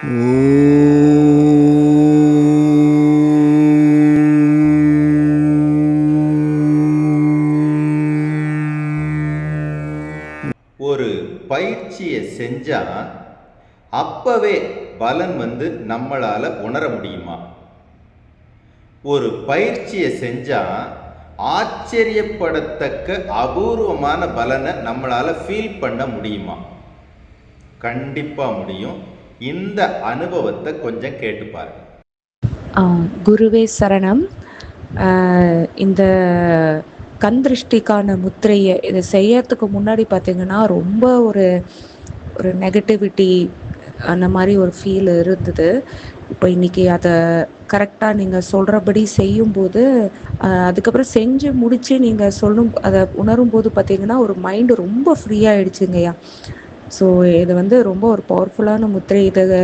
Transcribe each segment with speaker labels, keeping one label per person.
Speaker 1: ஒரு பயிற்சியை செஞ்சா அப்பவே பலன் வந்து நம்மளால உணர முடியுமா? ஒரு பயிற்சியை செஞ்சா ஆச்சரியப்படத்தக்க அபூர்வமான பலனை நம்மளால ஃபீல் பண்ண முடியுமா? கண்டிப்பா முடியும். இந்த அனுபவத்தை கொஞ்சம் கேட்டு பாருங்க.
Speaker 2: குருவே சரணம். இந்த கந்திருஷ்டிக்கான முத்திரையை இதை செய்யறதுக்கு முன்னாடி பார்த்தீங்கன்னா ரொம்ப ஒரு ஒரு நெகட்டிவிட்டி அந்த மாதிரி ஒரு ஃபீல் இருந்தது. இப்போ இன்னைக்கு அதை கரெக்டாக நீங்கள் சொல்கிறபடி செய்யும்போது அதுக்கப்புறம் செஞ்சு முடித்து நீங்கள் சொல்லும் அதை உணரும் போது பார்த்தீங்கன்னா ஒரு மைண்டு ரொம்ப ஃப்ரீயாக ஆயிடுச்சுங்கய்யா. ஸோ இது வந்து ரொம்ப ஒரு பவர்ஃபுல்லான முத்திரை. இதை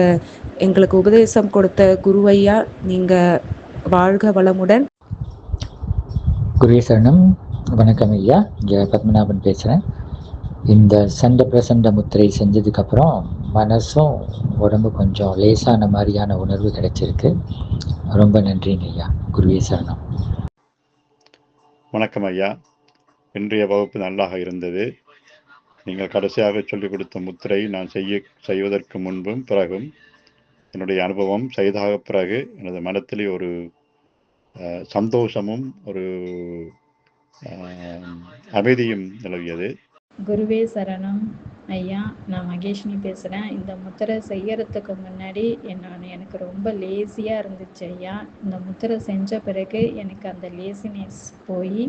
Speaker 2: எங்களுக்கு உபதேசம் கொடுத்த குருவையா நீங்கள் வாழ்க வளமுடன்.
Speaker 3: குருவே சரணம் வணக்கம் ஐயா. இங்கே பத்மநாபன் பேசுகிறேன் இந்த சண்டை பிரசண்ட முத்திரை செஞ்சதுக்கப்புறம் மனசும் உடம்பு கொஞ்சம் லேசான மாதிரியான உணர்வு கிடைச்சிருக்கு. ரொம்ப நன்றிங்க ஐயா. குருவே சரணம்.
Speaker 4: வணக்கம் ஐயா. இன்றைய வகுப்பு நல்லாக இருந்தது. நீங்கள் கடைசியாக சொல்லிக் கொடுத்த முத்திரை நான் செய்ய செய்வதற்கு முன்பும் பிறகும் என்னுடைய அனுபவம் செய்தாக பிறகு எனது மனத்திலே ஒரு சந்தோஷமும் ஒரு அமைதியும் நிலவியது.
Speaker 5: குருவே சரணம். ஐயா நான் மகேஷ்னி பேசுகிறேன் இந்த முத்திரை செய்யறதுக்கு முன்னாடி நான் எனக்கு ரொம்ப லேசியாக இருந்துச்சு ஐயா. இந்த முத்திரை செஞ்ச பிறகு எனக்கு அந்த லேசினஸ் போய்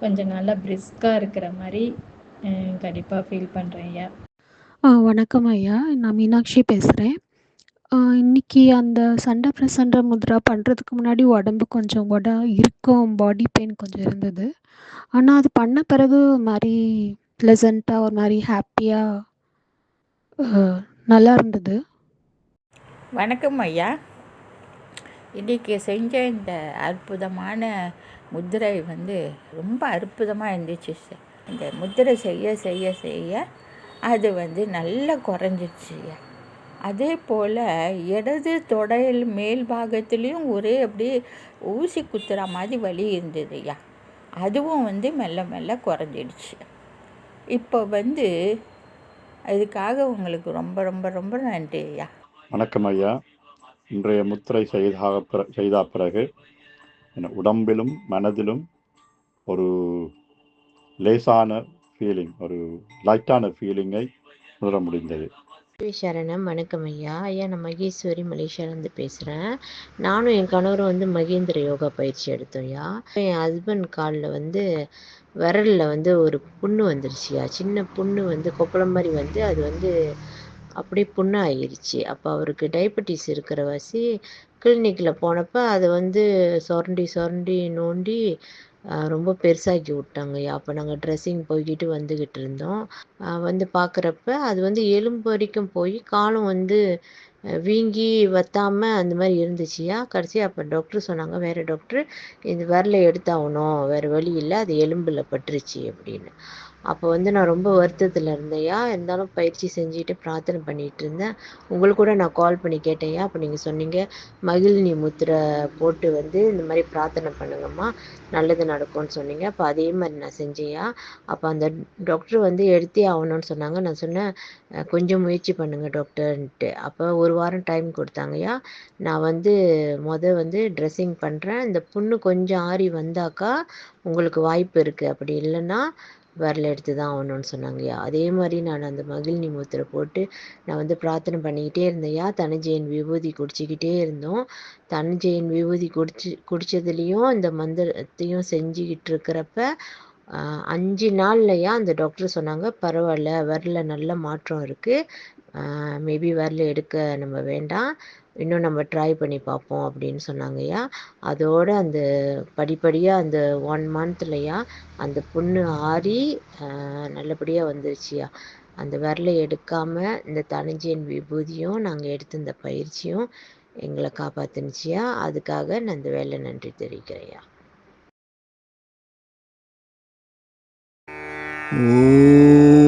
Speaker 5: கொஞ்சம் நல்லா பிரிஸ்காக இருக்கிற மாதிரி கண்டிப்பாக ஃபீல் பண்ணுறேன் ஐயா.
Speaker 6: ஆ வணக்கம் ஐயா. நான் மீனாட்சி பேசுகிறேன் இன்னைக்கு அந்த சண்டை பிரசண்ட முத்ரா பண்ணுறதுக்கு முன்னாடி உடம்பு கொஞ்சம் உட இருக்கும் பாடி பெயின் கொஞ்சம் இருந்தது. ஆனால் அது பண்ண பிறகு ஒரு மாதிரி ப்ளசண்ட்டாக ஒரு மாதிரி ஹாப்பியாக நல்லா இருந்தது.
Speaker 7: வணக்கம் ஐயா. இன்றைக்கி செஞ்ச இந்த அற்புதமான முத்திரை வந்து ரொம்ப அற்புதமாக இருந்துச்சு சார் இந்த முத்திரை செய்ய செய்ய செய்ய அது வந்து நல்லா குறைஞ்சிடுச்சு அதே போல் இடது தொடையில் மேல் பாகத்துலேயும் ஒரே அப்படியே ஊசி குத்துற மாதிரி வலி இருந்ததுயா அதுவும் வந்து மெல்ல மெல்ல குறைஞ்சிடுச்சு. இப்போ வந்து அதுக்காக உங்களுக்கு ரொம்ப ரொம்ப ரொம்ப நன்றி ஐயா
Speaker 4: வணக்கம் ஐயா. இன்றைய முத்திரை செய்தாக செய்த பிறகு உடம்பிலும் மனதிலும் ஒரு லேசான ஃபீலிங் ஒரு லைட்டான ஃபீலிங்கை உணர முடிந்தது.
Speaker 8: சரணம். வணக்கம் ஐயா. ஐயா நான் மகேஸ்வரி மலேசியாலேருந்து பேசுகிறேன் நானும் என் கணவரும் வந்து மகேந்திர யோகா பயிற்சி எடுத்தோம் ஐயா. என் ஹஸ்பண்ட் காலில் வந்து விரலில் வந்து ஒரு புண்ணு வந்துருச்சுயா சின்ன புண்ணு வந்து கொப்பளம் மாதிரி வந்து அது வந்து அப்படியே புண்ணு ஆகிருச்சு அப்போ அவருக்கு டயபெட்டிஸ் இருக்கிற வாசி கிளினிக்கில் போனப்போ அதை வந்து சுரண்டி சுரண்டி நோண்டி ரொம்ப பெருசாக்கி விட்டாங்கய்யா அப்போ நாங்கள் ட்ரெஸ்ஸிங் போய்கிட்டு வந்துக்கிட்டு இருந்தோம். வந்து பார்க்குறப்ப அது வந்து எலும்பு வரைக்கும் போய் காலம் வந்து வீங்கி வத்தாமல் அந்த மாதிரி இருந்துச்சுயா? கடைசி அப்போ டாக்டர் சொன்னாங்க வேறு டாக்டர் இந்த விரலை எடுத்தாகணும். வேறு வழி இல்லை. அது எலும்பில் பட்டுருச்சு அப்படின்னு. அப்போ வந்து நான் ரொம்ப வருத்தத்தில் இருந்தேயா இருந்தாலும் பயிற்சி செஞ்சுட்டு பிரார்த்தனை பண்ணிகிட்டு இருந்தேன். உங்களுக்கு கூட நான் கால் பண்ணி கேட்டேயா அப்போ நீங்கள் சொன்னீங்க மகிழினி முத்திரை போட்டு வந்து இந்த மாதிரி பிரார்த்தனை பண்ணுங்கம்மா. நல்லது நடக்கும்னு சொன்னீங்க. அப்போ அதே மாதிரி நான் செஞ்சேயா அப்போ அந்த டாக்டர் வந்து எடுத்தே ஆகணும்னு சொன்னாங்க. நான் சொன்னேன் கொஞ்சம் முயற்சி பண்ணுங்கள் டாக்டர்ன்ட்டு அப்போ ஒரு வாரம் டைம் கொடுத்தாங்கய்யா. நான் வந்து மொதல் வந்து ட்ரெஸ்ஸிங் பண்ணுறேன் இந்த புண்ணு கொஞ்சம் ஆறி வந்தாக்கா உங்களுக்கு வாய்ப்பு இருக்குது அப்படி இல்லைன்னா விரல் எடுத்து தான் ஆகணும்னு சொன்னாங்கய்யா அதே மாதிரி நான் அந்த மகிழ்நி மூத்திர போட்டு நான் வந்து பிரார்த்தனை பண்ணிக்கிட்டே இருந்தேயா தனஞ்செயன் விபூதி குடிச்சிக்கிட்டே இருந்தோம். தனஞ்செயன் விபூதி குடிச்சு குடித்ததுலேயும் இந்த மந்திரத்தையும் செஞ்சுக்கிட்டு இருக்கிறப்ப அஞ்சு நாள்லையா அந்த டாக்டர் சொன்னாங்க பரவாயில்ல விரலில் நல்ல மாற்றம் இருக்குது மேபி விரல எடுக்க நம்ம வேண்டாம். இன்னும் நம்ம ட்ரை பண்ணி பார்ப்போம் அப்படின்னு சொன்னாங்கய்யா அதோட அந்த படிப்படியாக அந்த ஒன் மந்த்லையா அந்த புண்ணு ஆறி நல்லபடியாக வந்துருச்சியா அந்த விரலை எடுக்காமல் இந்த தனஞ்சயன் விபூதியும் நாங்கள் எடுத்த இந்த பயிற்சியும் எங்களை காப்பாத்துனுச்சியா அதுக்காக நான் இந்த வேலை நன்றி தெரிவிக்கிறையா
Speaker 1: ஓ